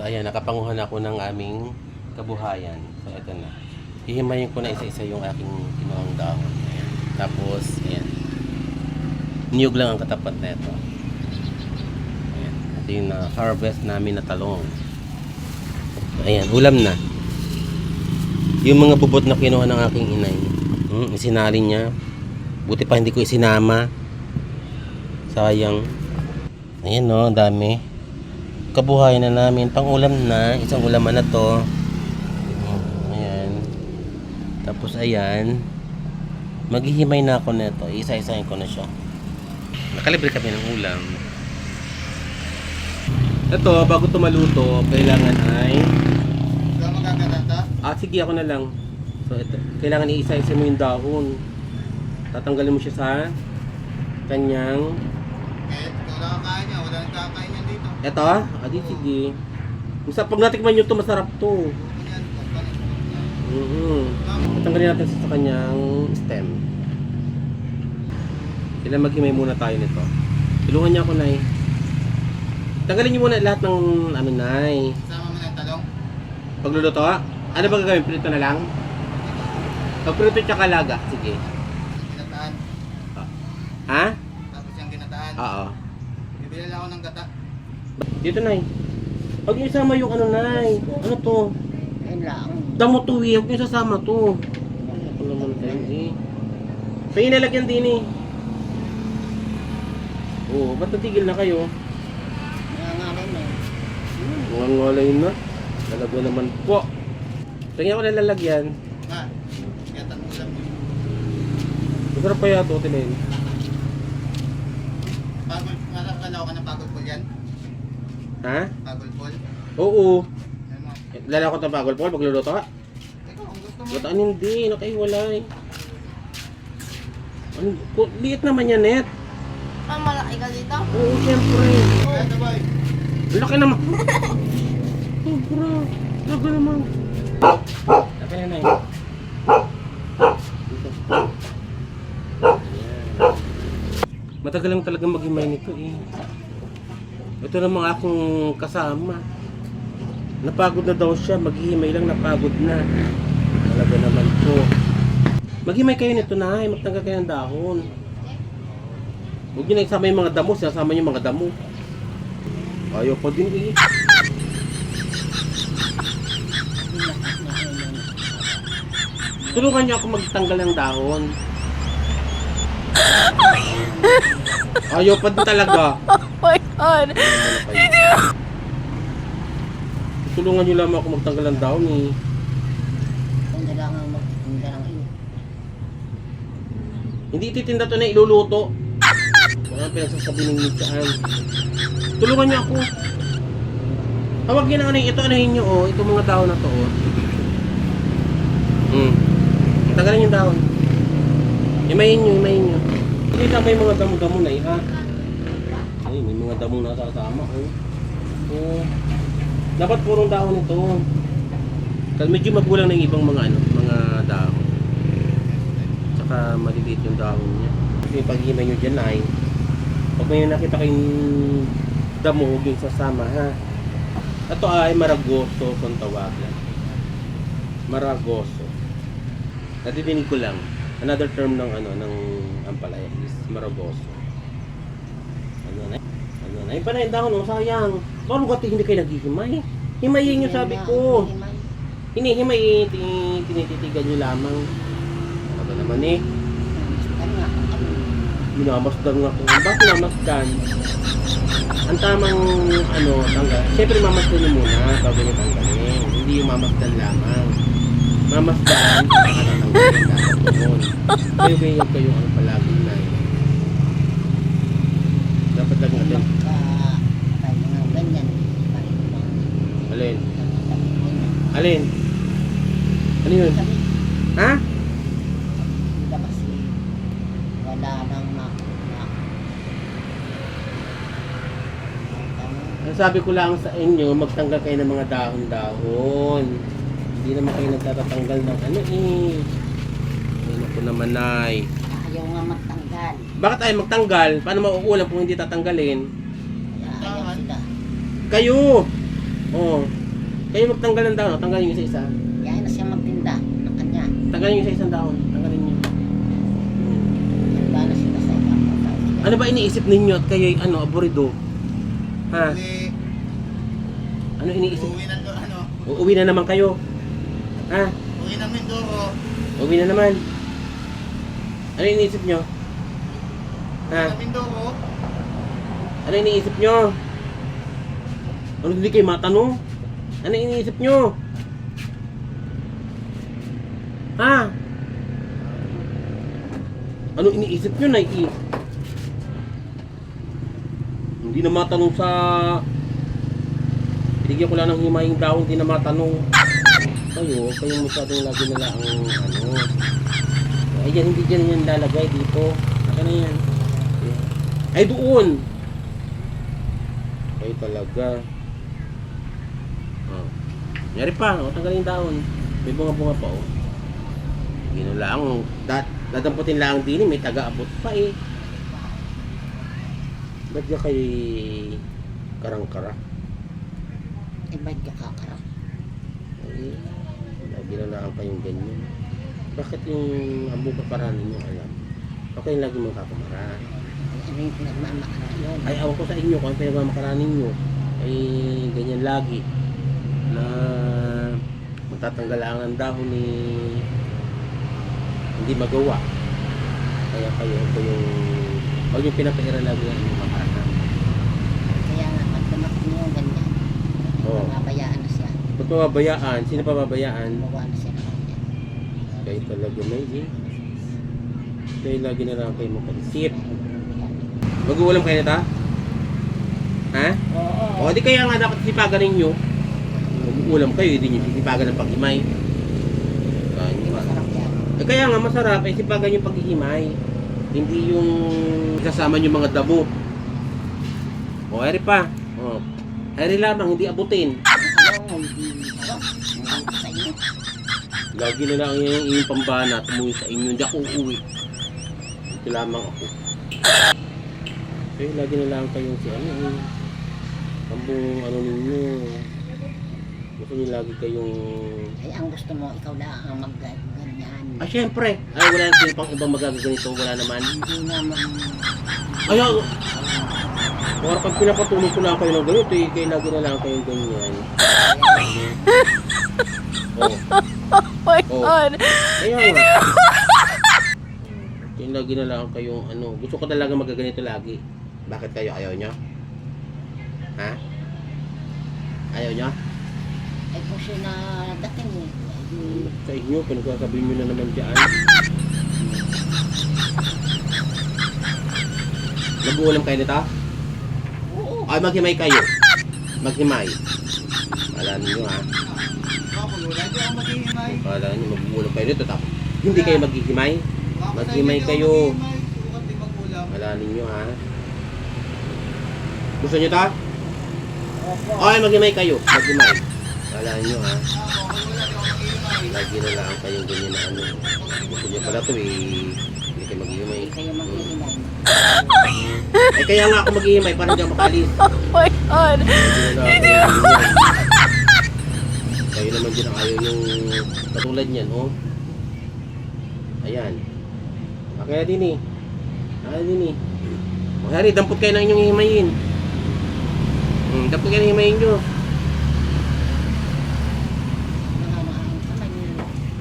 So ayan, nakapanguhan ako ng aming kabuhayan. So ito na. Hihimayin ko na isa-isa yung aking kinuhang dahon. Ayan. Tapos, ayan. Niyog lang ang katapat na ito. Ayan. Ito yung na-harvest namin na talong. Ayan, ulam na. Yung mga bubot na kinuha ng aking inay. Hmm, isinali niya. Buti pa hindi ko isinama. Sayang. Ayan no, dami. Kabuhayan na namin. Pang ulam na. Isang ulaman na to. Ayan. Tapos ayan. Maghihimay na ako nito. Isa-isahin ko na siya. Nakalibre kami ng ulam. Ito, bago ito maluto, kailangan ay... Ah, sige, ako na lang. So, ito. Kailangan iisa-isa mo yung dahon. Tatanggalin mo siya sa kanyang... Kahit ikaw lang kakain niya, wala nang kakain. Ito, ah, di sige. Basta pag natikman nyo ito, masarap to. Mm-hmm. Tatanggalin natin sa kanyang stem. Kailangan maghimay muna tayo nito. Tulungan niya ako, Nay. Tanggalin niyo muna lahat ng ano, Nay. Sama mo ng talong. Pagluluto, ah. Ano ba gagawin? Prito na lang? Pag prito tsaka laga. Sige. Ginataan. Ha? Tapos yung ginataan. Oo. Bibili lang ako ng gata. Dito, Nay. Huwag niyo isama yung ano, Nay. Ano to? Ayun lang. Damo to, eh. Huwag niyo sasama to. Ako naman kayo, eh. May inalagyan din, eh. Oo, ba't natigil na kayo? Nangangalay na yun. Mukhang walay na. Talaga naman po. Tingnan ko na lalagyan. Ma, kaya tatlo lang. Masarap pa yata ito, Tinayin. Pagol, nakakalaw ka ng pagol pool yan? Ha? Pagol pool? Oo. Yan mo. Lala ko ito bagol po, magluluto ka. Ikaw, kung gusto mo. Lutaan hindi, nakaiwalay. Ano, liit naman yan, Net. Ah, malaki ka dito? Oo, siyempre. Kaya boy. Ang Laki naman. Sobra. Laki naman. Laki na. Dito. Ayan. Matagal lang talaga maghimay nito eh. Ito namang akong kasama. Napagod na daw siya, maghihimay lang napagod na. Talaga naman po. Maghimay kayo nito na, magtanggal kayo ng dahon. Huwag nyo na isama yung mga damo, sinasama yung mga damo. Ayaw pa din eh. Tulungan niyo ako magtanggal ng dahon. Ayaw pa din talaga. My God! Tulungan niyo lamang ako magtanggal ng dahon eh. Kailangan magtinda ng iyo. Hindi ititinda to na iluluto. Wala pinagsasabi ng midyaan. Tulungan niyo ako. Tawag niyo na ano ito anahin niyo oh. Ito mga dahon na to oh. Hmm. Tanggalin yung dahon. Imayin niyo, imayin niyo. Hindi lang may mga damo-damo na eh ha. Damong nasasama oh. Oh. Dapat purong dahon ito. Kasi medyo magulang yung ibang mga ano, mga dahon. Tsaka maliliit yung dahon niya. Yung paghihimay nyo dyan ay, pag may nakita kayong damo, huwag yung sasama ha. Ito ay maragoso kung tawagan. Maragoso. Nadidinig ko lang. Another term ng ano ng ampalaya is maragoso. Ano na? Ano na? Pala yung dahon, oh, sayang. Paano ba hindi kayo naghihimay? Himayin nyo sabi ko. Hinihimay, tin- tinititigan nyo lamang. Ano ba naman eh? Minamasdan nga ko. Bakit minamasdan? Ang tamang ano, tanggal. Siyempre mamasdan nyo muna bago nyo tanggalin. Hindi yung mamasdan lamang. Mamasdan, saka tatanggalin dapat doon. Kayo kayo ang palagi na eh. Dapat lang natin. Alin? Alin? Ano yun? Ha? Wala nang mak... mak- Ang sabi ko lang sa inyo, magtanggal kayo ng mga dahon-dahon. Hindi naman kayo nagtatatanggal ng ano eh. Ayun ako naman ay. Ayaw nga magtanggal. Bakit ay magtanggal? Paano mauulam kung hindi tatanggalin? Ayaw sila. Kayo! Oo. Kayo magtanggal ng dahon, tanggalin niyo sa isa. Yan na siya magtinda ng kanya. Tanggalin niyo sa isang dahon, tanggalin niyo. Hmm. Handa na sila sa ibang tao. Ano ba iniisip ninyo at kayo ano, aburido? Ha? Ano iniisip? uwi na to, ano, Uuwi na naman kayo. Ha? uwi na Mindoro. Uuwi na naman. Ano iniisip nyo? Uwi Ha? na Mindoro. Ano iniisip nyo? Ano hindi kayo matanong? Ano iniisip nyo? Ha? Ano iniisip nyo, Nike? Hindi na matanong sa... Binigyan ko lang ng himayong daw, hindi na matanong. Kayo, kayo masyadong lagi nila ang ano. Ay, hindi dyan yan lalagay dito. Aka na yan. Ay, doon! Ay, talaga. Oh. Nyari pa, oh, tanggalin yung dahon. May bunga-bunga pa, oh. Gino lang, dat, dadamputin lang din, may taga-abot pa eh. Ba't ka kay karang-kara? Eh, ba't ka kakara? Ay, lagi na lang kayong ganyan. Bakit yung abo kakaranin nyo alam? Okay lagi mong kakamara. Eh, ano yung pinagmamakara yun? Ay, awan ko sa inyo kung ano pinagmamakaranin nyo. Ay, ganyan lagi. Na matatanggal lang ng dahon ni hindi magawa. Kaya kayo ito yung huwag yung pinapaira lagi ang inyong makaranan. Kaya nga, pag dumating yung ganyan, Oo. mababayaan na siya. Ba't mababayaan? Sino pa babayaan? Bawa na siya. Kayo talaga may eh. Kayo lagi na lang kayo makaisip. Mag-uulam kayo na ta? Ha? Oo. O di kaya nga dapat sipagan ninyo. Mag-uulam kayo, hindi nyo sisipagan ng paghimay. Masarap yan. Eh kaya nga masarap, eh sipagan yung paghihimay. Hindi yung kasama yung mga damo. O, eri pa. O, eri lamang, hindi abutin. Lagi na lang yung inyong pambana, tumuwi sa inyo, hindi ako uuwi. Ito lamang ako. Kaya lagi na lang kayong si ano, eh. Ambong ano ninyo. Gusto niyo lagi kayong... Ay, ang gusto mo, ikaw lang ang mag-ganyan. Ah, syempre. Ay, wala na pang ibang magagaganito. Wala naman. Hindi na mag... Ay, ah, Para pag pinapatulog ko lang kayo ng ganito, eh, kaya lagi na lang kayong ganyan. Oh. my Oh. god. Nga. Kaya lagi na lang kayong ano. Gusto ko talaga magaganito lagi. Bakit kayo ayaw nyo? Ha? Ayaw nyo? Ay, kung siya na dating eh. Sa inyo, pinagsasabi nyo na naman dyan. Mag-uulam kayo nito? Oo. Ay, maghimay kayo. Maghimay. Kala ninyo ha. Ako, wala di ako maghihimay. Kala ninyo mag-uulam kayo nito. Tapos, hindi kayo maghihimay. Maghimay kayo. Kala ninyo ha. Gusto nyo ta? Opo. Okay, maghimay kayo. Maghimay. Kala ninyo ha. Lagi na lang kayong ganyan na ano. Gusto nyo pala to eh. Hindi kayo kayo mag-iinay. Eh kaya nga ako maghihimay para hindi ako makalis. Oh my god. Hindi ako. Kayo naman din ang ayaw yung katulad niyan, oh. Ayan. Kaya din eh. Kaya din eh. Harry, dampot kayo ng inyong himayin. Hmm, dampot kayo ng himayin nyo. Nangangain ka man yun.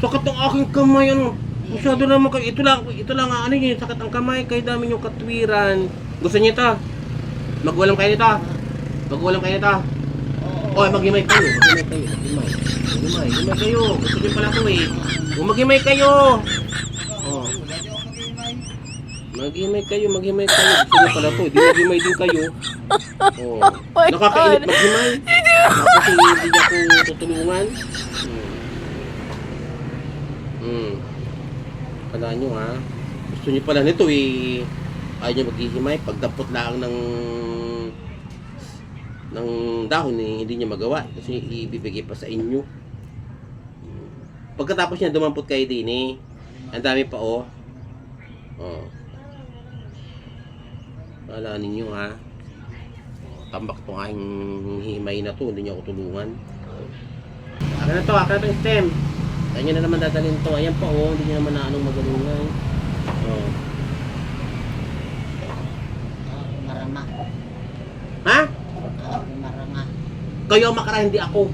Sakit ang aking kamay, ano. Masyado naman kayo. Ito lang, ito lang, ano yun, sakit ang kamay. Kayo dami yung katwiran. Gusto niyo ito? Magwalang kayo nito? Magwalang kayo nito? Oo. O, maghimay kayo. Maghimay kayo. Maghimay. Maghimay kayo. Gusto niyo pala ito eh. O, kayo. Oh. Di ako maghihimay. Maghimay kayo. Maghimay kayo. Gusto niyo pala ito. Di maghimay din kayo. Oh. my Nakakainit God. maghimay. Tapos hindi ako tutulungan. Hmm. Hmm. Kala nyo ha. Gusto niyo pala nito eh. Ayaw niyo maghihimay. Pagdampot lang ng ng dahon eh, hindi niya magawa kasi ibibigay pa sa inyo. Pagkatapos niya dumampot kayo din eh. Ang dami pa oh. Oh. Kala ninyo ha. tambak tong aking himay na to, hindi niya ako tulungan. Akin na to, akin na to stem. Kaya nyo na naman dadalhin to. Ayan pa oh, hindi nyo naman na anong magalungan. Oh. Ah, marama. Ha? Marama. Kayo makara, hindi ako.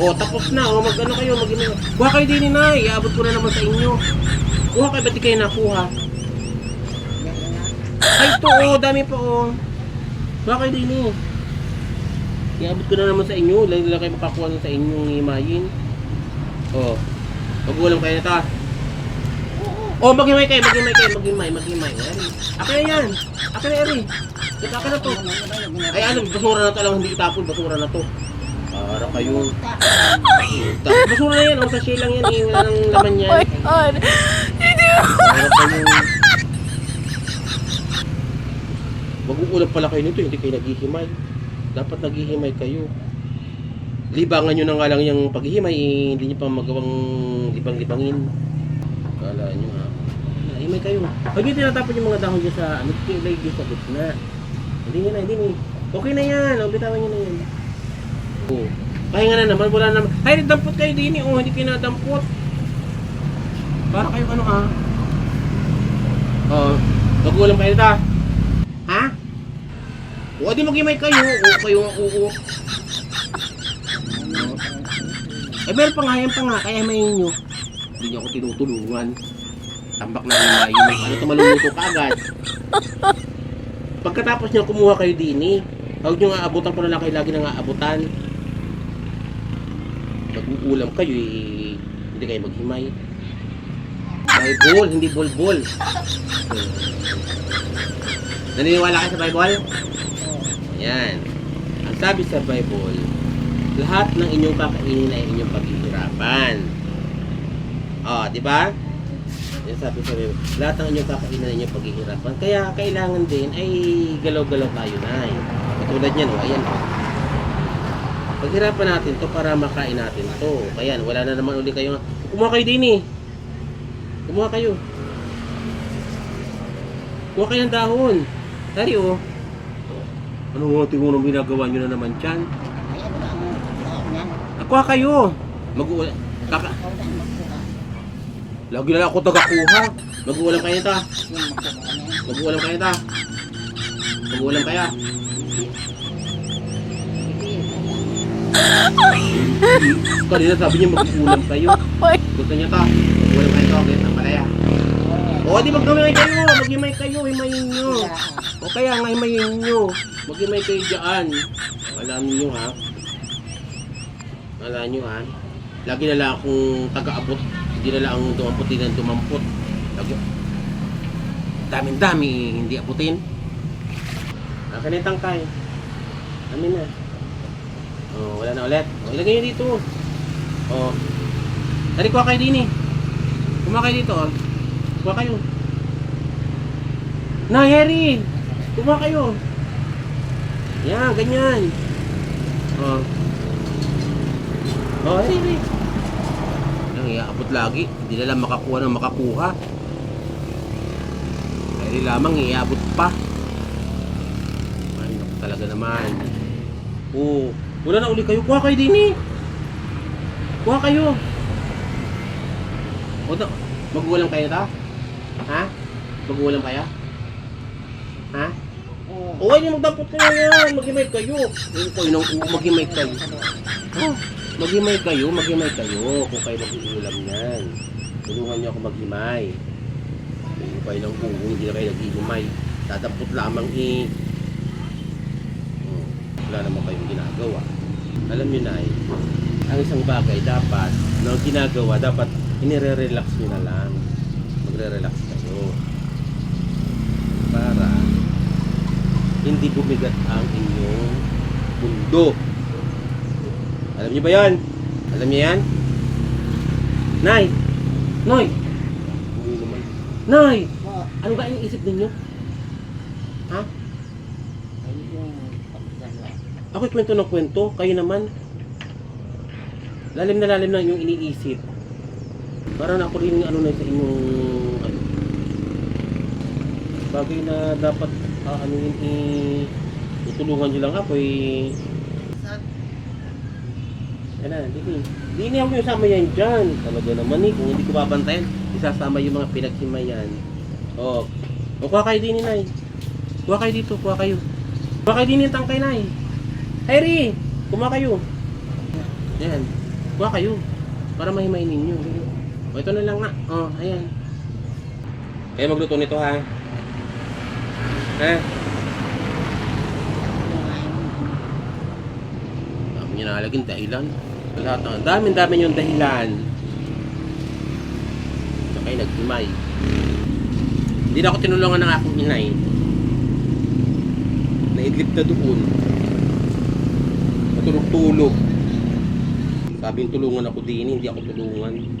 Oh, tapos na. Oh, mag ano kayo, mag Kuha kayo din ni Nay. Iabot ko na naman sa inyo. Kuha kayo, ba't di kayo nakuha? Na. Ay, ito oh, dami pa oh. Kuha kayo din eh. Iabot ko na naman sa inyo. Lalo lang kayo makakuha sa inyong himayin. Oh. Magulang kayo na ta. Oh, maghimay kayo, maghimay kayo, maghimay, maghimay. Eri. Akin na yan. Akin na, Eri. Ito, akin na to. Ay, ano, basura na to lang, hindi itapon, basura na to. Para kayo. Basura na yan, oh, sachet lang yan, eh. Wala nang laman yan. Oh my God. Para kayo. Mag-uulam pala kayo nito, hindi kayo naghihimay. Dapat naghihimay kayo. Libangan nyo na nga lang yung paghihimay, hindi nyo pa magawang libang-libangin. Kala nyo ha. Himay kayo. Huwag nyo tinatapon yung mga dahon dyan sa, ano, ilay dyan sa gitna. Hindi nyo na, hindi nyo. Okay na yan, o, bitawan nyo na yan. Oo. Pahinga na naman, wala naman. Ay, dampot kayo din eh, oh, hindi kayo nadampot. Para kayo ano ah. Oh, magulang kayo ta. Ha? O, di mag-imay kayo. Oo, kayo nga, oo. Eh, meron pa nga, yan pa nga. Kaya may nyo. Hindi niyo ako tinutulungan. Tambak na yung may may ano, tumaluluto ka agad. Pagkatapos niya kumuha kayo din eh. Huwag nyo nga abutan ko na lang kayo lagi nang aabutan. Mag-uulam kayo eh. Hindi kayo maghimay. Bible, hindi bulbul. Naniniwala kayo sa Bible? Yan. Ang sabi sa Bible, lahat ng inyong kakainin ay inyong paghihirapan. Oh, di ba? Yan sabi sa Bible, lahat ng inyong kakainin ay inyong paghihirapan. Kaya kailangan din ay galaw-galaw tayo na. Katulad niyan, oh, ayan. Oh. Paghirapan natin to para makain natin to. Kaya wala na naman uli kayo. Kumuha kayo din eh. Kumuha kayo. Kumuha kayo ng dahon. Dari oh. Ano nga tingnan mo ginagawa nyo na naman dyan? Ay, ano ba ang taon Nakuha kayo. Mag-uula. Kaka... Lagi na lang ako tagakuha. Mag-uulam kayo ta. Mag-uulam kayo ta. Mag-uulam kaya. Kanina sabi niya mag-uulam kayo. Gusto niya ta. Mag-uulam kayo ta. Okay, ang palaya. O, di mag-himay kayo. Mag-himay kayo. Himayin nyo. O kaya nga himayin nyo. Mag-himay kayo dyan. Alam niyo ha. Alam niyo ha. Lagi na lang akong taga-abot. Hindi na lang ang dumampot, hindi na dumampot. Lagi. Daming dami, hindi abutin. Akin na yung tangkay. Amin na. Oh, wala na ulit. O, ilagay nyo dito. Oh. Tari, kuha kayo din eh. Kuha kayo dito oh. Kuha kayo. Na, Harry! Kuha kayo. Yan, ganyan. Oh. Oh, Harry, Harry. Nang iaabot lagi. Hindi na lang makakuha ng makakuha. Harry lamang iaabot pa. Naku talaga naman. Oh, wala na uli kayo. Kuha kayo din eh. Kuha kayo. O, magulang kayo ta? Ha? Magulang kaya? Ha? Oo. O, ay, magdampot kayo yan. Maghimay kayo. Ayun kayo nang maghimay kayo. Oh, maghimay kayo, maghimay kayo. Kung kayo mag-uulam yan. Tulungan niyo ako maghimay. Kung kayo ng uwi, hindi na kayo naghihimay. Tadampot lamang eh. Oh, wala naman kayong ginagawa. Alam niyo na eh, ang isang bagay dapat, na ginagawa, dapat inire-relax niyo na lang. Magre-relax kayo. Para hindi bumigat ang inyong mundo. Alam niyo ba yan? Alam niyo yan? Nay! Noy! Nay! Ano ba ang isip ninyo? Ha? Yung. Ako'y kwento ng kwento, kayo naman. Lalim na lalim na yung iniisip. Parang ako rin ano na sa inyong ano, bagay na dapat uh, ano yun i tutulungan nyo lang ako eh. Na, dini. Dini ako yung sama yan dyan. Talaga naman eh, kung hindi ko babantayan, isasama yung mga pinaghimayan. O, o kuha kayo din Nay. Kuha kayo dito, kuha kayo. Kuha kayo din yung tangkay, Nay. Harry, kuha kayo. Yan, kuha kayo. Para mahimayin ninyo. O, ito na lang nga. O, ayan. Kaya magluto nito ha. Ha? Dami niya nakalaging dahilan. Lahat ng dami dami yung dahilan. So kayo naghimay. Hindi na ako tinulungan ng aking inay. Naidlip na doon. Matulog-tulog. Sabing tulungan ako din, hindi ako tulungan.